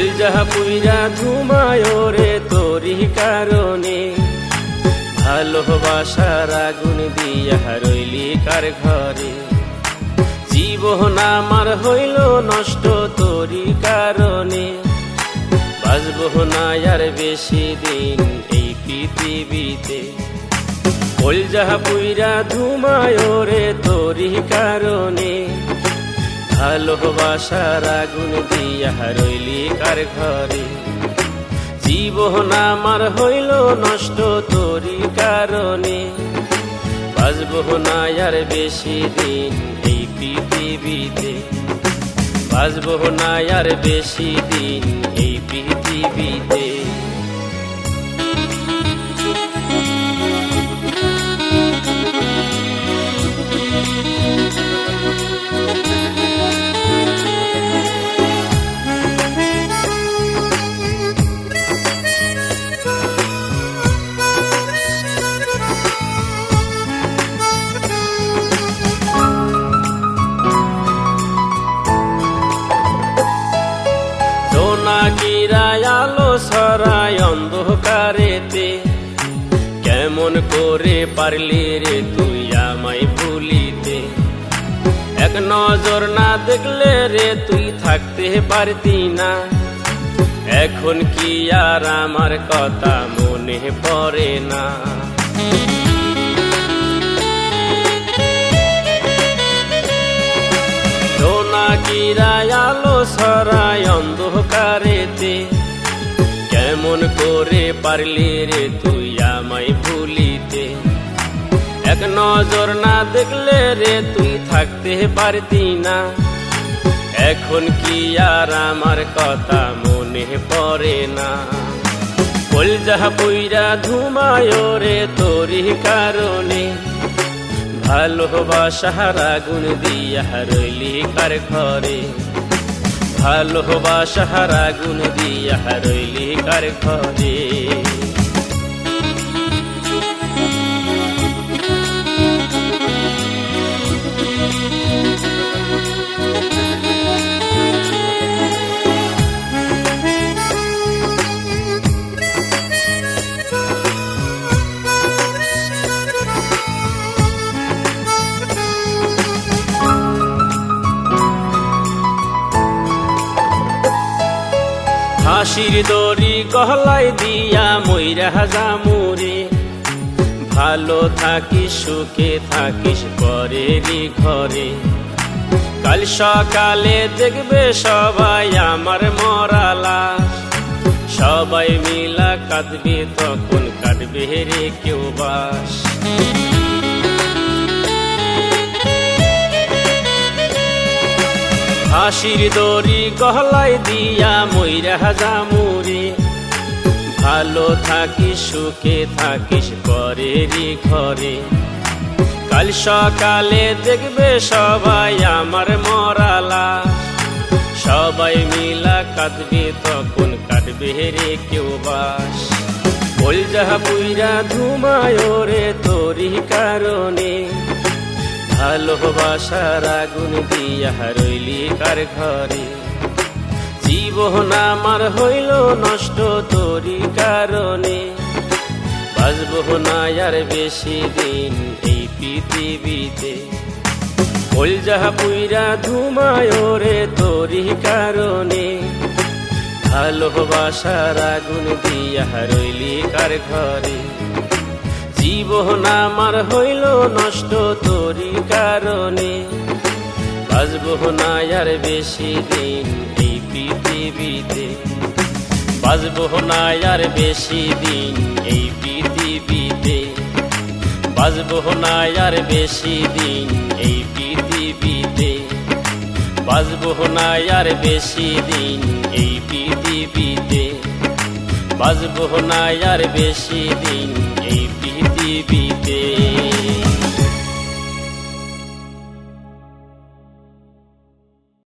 কলজাহা পুইরা ধুমায় রে তোরি কারণে। ভালোবাসার আগুন দিয়া রইলি কার ঘরে। জীবন আমার হইল নষ্ট তোরি কারণে। বাজব না আর বেশি দিন এই পৃথিবীতে। কলজাহা পুইরা ধুমায় রে তোরি কারণে। ভালোবাসার আগুন দিয়া রইলি কার ঘরে? জীবন আমার হইল নষ্ট তোরি কারণে। বাজব না আর বেশি দিন এই পৃথিবীতে। বাজব না আর বেশি দিন এই জোনাকিরায় আলো সরাই অন্ধকারেতে। কেমন করে পারলি রে তুই আমায় ভুলিতে? এক নজর না দেখলে রে তুই থাকতে পারতি না। এখন কি আর আমার কথা মনে পড়ে না? পারলি রে তুই আমায় ভুলিতে। এক নজর না দেখলে রে তুই থাকতে পারতি না। এখন কি আর আমার কথা মনে পড়ে না। কলজাহা পুইরা ধুমায় রে তোরি কারণে। ভালোবাসার আগুন দিয়া রইলি কার ঘরে। ভালোবাসার গুণ দিয়া রইলি কার ঘরে হাসির দড়ি গহলাই দিয়া ময়রা জামুরে ভালো থাকিস, সুখে থাকিস পরেরই ঘরে। কাল সকালে দেখবে সবাই আমার মরালা সবাই মিলা কাঁদবে, তখন কাটবে রে কেউ বাস। হাসির দড়ি গহলাই দিয়া ময়রা জামুরে। ভালো থাকিস, সুখে থাকিস, পরেরই ঘরে। কাল সকালে দেখবে সবাই আমার মরালা। সবাই মিলা কাঁদবে, তখন কাটবে রে কেউ বাস। কলজাহা পুইরা ধুমায় রে তোরি কারণে। ভালোবাসার আগুন দিয়া রইলি কার ঘরে? জীবন আমার হইল নষ্ট তোরি কারণে। বাজব না আর বেশি দিন এই পৃথিবীতে। কলজাহা পুইরা ধুমায় রে তোরি কারণে। ভালোবাসার আগুন দিয়া রইলি কার ঘরে? জীবন আমার হইল নষ্ট তোরি কারণে। বাজব না আর বেশি দিন এই পৃথিবীতে। বাজব না আর বেশি দিন এই পৃথিবীতে। বাজব না আর বেশি দিন এই পৃথিবীতে। বাজব না আর বেশি দিন এই পৃথিবীতে। বাজব না আর বেশি দিন এই পৃথিবীতে